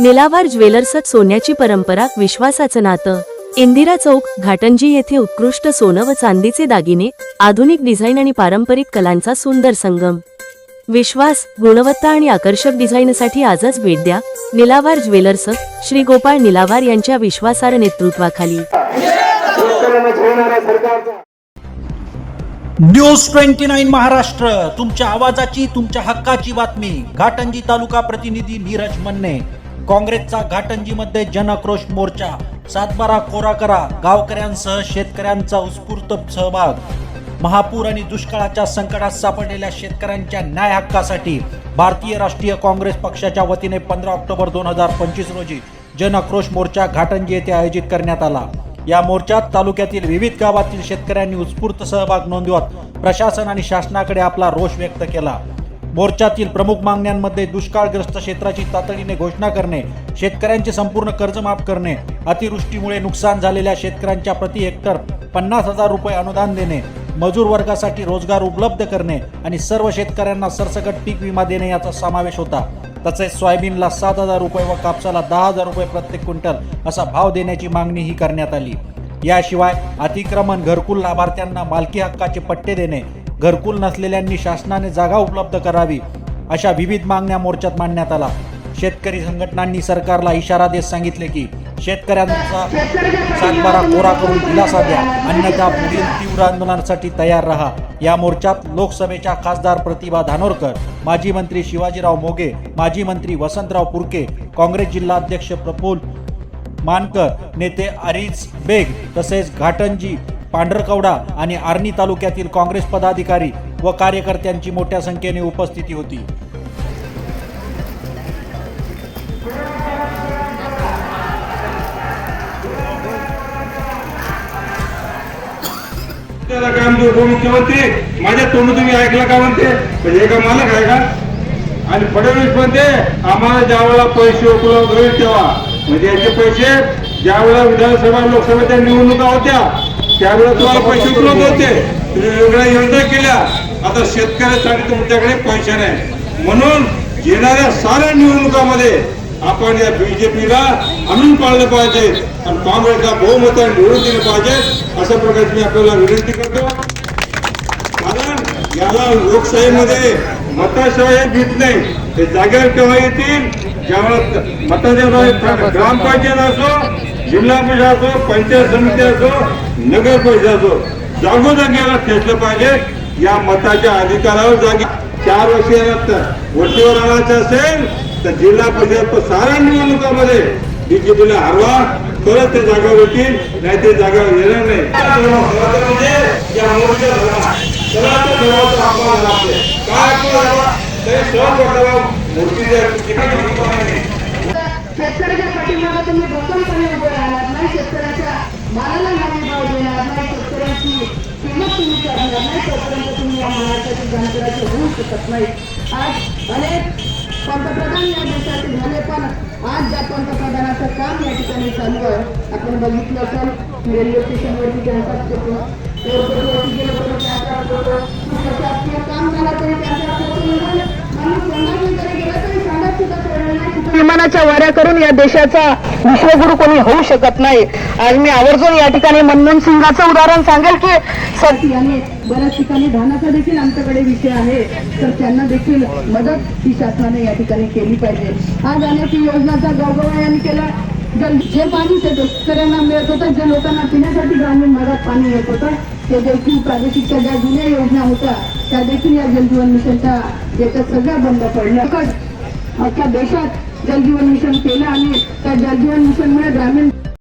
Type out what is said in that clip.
निलावार ज्वेलर्सत सोन्याची परंपरा विश्वासाचं नातं. इंदिरा चौक घाटंजी येथे उत्कृष्ट सोनं व चांदीचे दागिने आधुनिक डिझाईन आणि पारंपरिक कलांचा सुंदर संगम. विश्वास गुणवत्ता आणि आकर्षक डिझाईनसाठी आजच भेट द्या. निलावार ज्वेलर्स श्री गोपाळ निलावार यांच्या विश्वासार्ह नेतृत्वाखाली. न्यूज ट्वेंटी नाईन महाराष्ट्र तुमच्या आवाजाची तुमच्या हक्काची बातमी. घाटंजी तालुका प्रतिनिधी नीरज मन्ने. काँग्रेसचा घाटंजीमध्ये जनआक्रोश मोर्चा. सातबारा कोरा करा गावकऱ्यांसह शेतकऱ्यांचा उत्स्फूर्त सहभाग. महापूर आणि दुष्काळाच्या संकटात सापडलेल्या शेतकऱ्यांच्या न्याय हक्कासाठी भारतीय राष्ट्रीय काँग्रेस पक्षाच्या वतीने पंधरा ऑक्टोबर दोन हजार पंचवीस रोजी जनआक्रोश मोर्चा घाटंजी येथे आयोजित करण्यात आला. या मोर्चात तालुक्यातील विविध गावातील शेतकऱ्यांनी उत्स्फूर्त सहभाग नोंदवत प्रशासन आणि शासनाकडे आपला रोष व्यक्त केला. मोर्चातील प्रमुख मागण्यांमध्ये दुष्काळग्रस्त क्षेत्राची तातडीने घोषणा करणे शेतकऱ्यांचे संपूर्ण कर्ज माफ करणे अतिवृष्टीमुळे नुकसान झालेल्या शेतकऱ्यांच्या प्रति हेक्टर पन्नास हजार रुपये अनुदान देणे मजूर वर्गासाठी रोजगार उपलब्ध करणे आणि सर्व शेतकऱ्यांना सरसकट पीक विमा देणे याचा समावेश होता. तसेच सोयाबीनला सात हजार रुपये व कापसाला दहा हजार रुपये प्रत्येक क्विंटल असा भाव देण्याची मागणीही करण्यात आली. याशिवाय अतिक्रमण घरकुल लाभार्थ्यांना मालकी हक्काचे पट्टे देणे घरकुल नसलेल्यांनी शासनाने जागा उपलब्ध करावी अशा विविध मागण्या मोर्चात मांडण्यात आला. शेतकरी संघटनांनी सरकारला इशारा देत सांगितले की शेतकऱ्यांचा सातबारा कोरा करून दिलासा द्या. अन्यथा पुढील तीव्र आंदोलनासाठी तयार रहा. या मोर्चात लोकसभेच्या खासदार प्रतिभा धानोरकर माजी मंत्री शिवाजीराव मोगे माजी मंत्री वसंतराव पुरके काँग्रेस जिल्हाध्यक्ष प्रफुल मानकर नेते अरिज बेग तसेच घाटंजी पांढरकवडा आणि आर्णी तालुक्यातील काँग्रेस पदाधिकारी व कार्यकर्त्यांची मोठ्या संख्येने उपस्थिती होती. उपमुख्यमंत्री माझ्या तोंड तुम्ही ऐकलं का म्हणते? म्हणजे हे का मालक आहे का? आणि फडणवीस म्हणते आम्हाला ज्यावेळेला पैसे उपलब्ध होईल तेव्हा. म्हणजे याचे पैसे ज्यावेळेला विधानसभा लोकसभेच्या निवडणुका होत्या त्यावेळेला तुम्हाला पैसे उपलब्ध होते तुम्ही वेगळ्या योजना केल्या. आता शेतकऱ्यासाठी तुमच्याकडे पैसे नाही. म्हणून येणाऱ्या साऱ्या निवडणुकामध्ये आपण या बीजेपीला आणून पाळलं पाहिजे आणि काँग्रेसला बहुमताने निवडून दिलं पाहिजे. अशा प्रकारे मी आपल्याला विनंती करतो. कारण याला लोकशाहीमध्ये मताशिवाय हे नाही. ते जागेवर केव्हा येतील? ज्यावेळेला मताच्या ग्रामपंचायत असो जिल्हा परिषद असो पंचायत समिती असो नगर परिषद असो जागोजागी ठेचलं पाहिजे. या मताच्या अधिकारावर जागी चार वर्ष वर्षीवर आणायचं असेल तर जिल्हा परिषद साऱ्या निवडणुकामध्ये बीजेपीला हरवा तरच ते जागा होतील नाही ते जागा येणार नाही. म्हणजे काय करावं? ते सहज वाटावं. मूर्तीच्या ठिकाणी शेतकऱ्याच्या पाठीमागे तुम्ही भक्कमपणे उभे राहणार नाही शेतकऱ्याच्या मालाला हमी भाव देणार नाही शेतकऱ्यांची किंमत तुम्ही करणार नाही तोपर्यंत तुम्ही या महाराष्ट्राची जनतेचे होऊ शकत नाही. आज अनेक पंतप्रधान या देशाचे झाले पण आज ज्या पंतप्रधानाचं काम या ठिकाणी चालू आहे आपण बघितलं असेल रेल्वे स्टेशनवरती त्यांचा फोटो एअरपोर्टवरती गेलो तरी त्यांचा काम झाला तरी त्यांचा विमानाच्या वाऱ्या करून या देशाचा विश्वगुरु कोणी होऊ शकत नाही. आज मी आवर्जून या ठिकाणी मनमोहन सिंगाचं उदाहरण सांगेल की बऱ्याच ठिकाणी धानाचा देखील आमच्याकडे विषय आहे. तर त्यांना देखील मदत ही शासनाने या ठिकाणी केली पाहिजे. आज अनेक योजनाचा गावगावा केला. जे पाणी ते शेतकऱ्यांना मिळत होतं जे लोकांना पिण्यासाठी ग्रामीण भागात पाणी येत होतं ते देखील प्रादेशिकच्या ज्या जुन्या योजना होत्या त्या देखील या जलजीवन मिशनच्या याच्यात सगळ्या बंद पडल्या. अख्ख्या देशात जलजीवन मिशन केलं आणि त्या जलजीवन मिशनमुळे ग्रामीण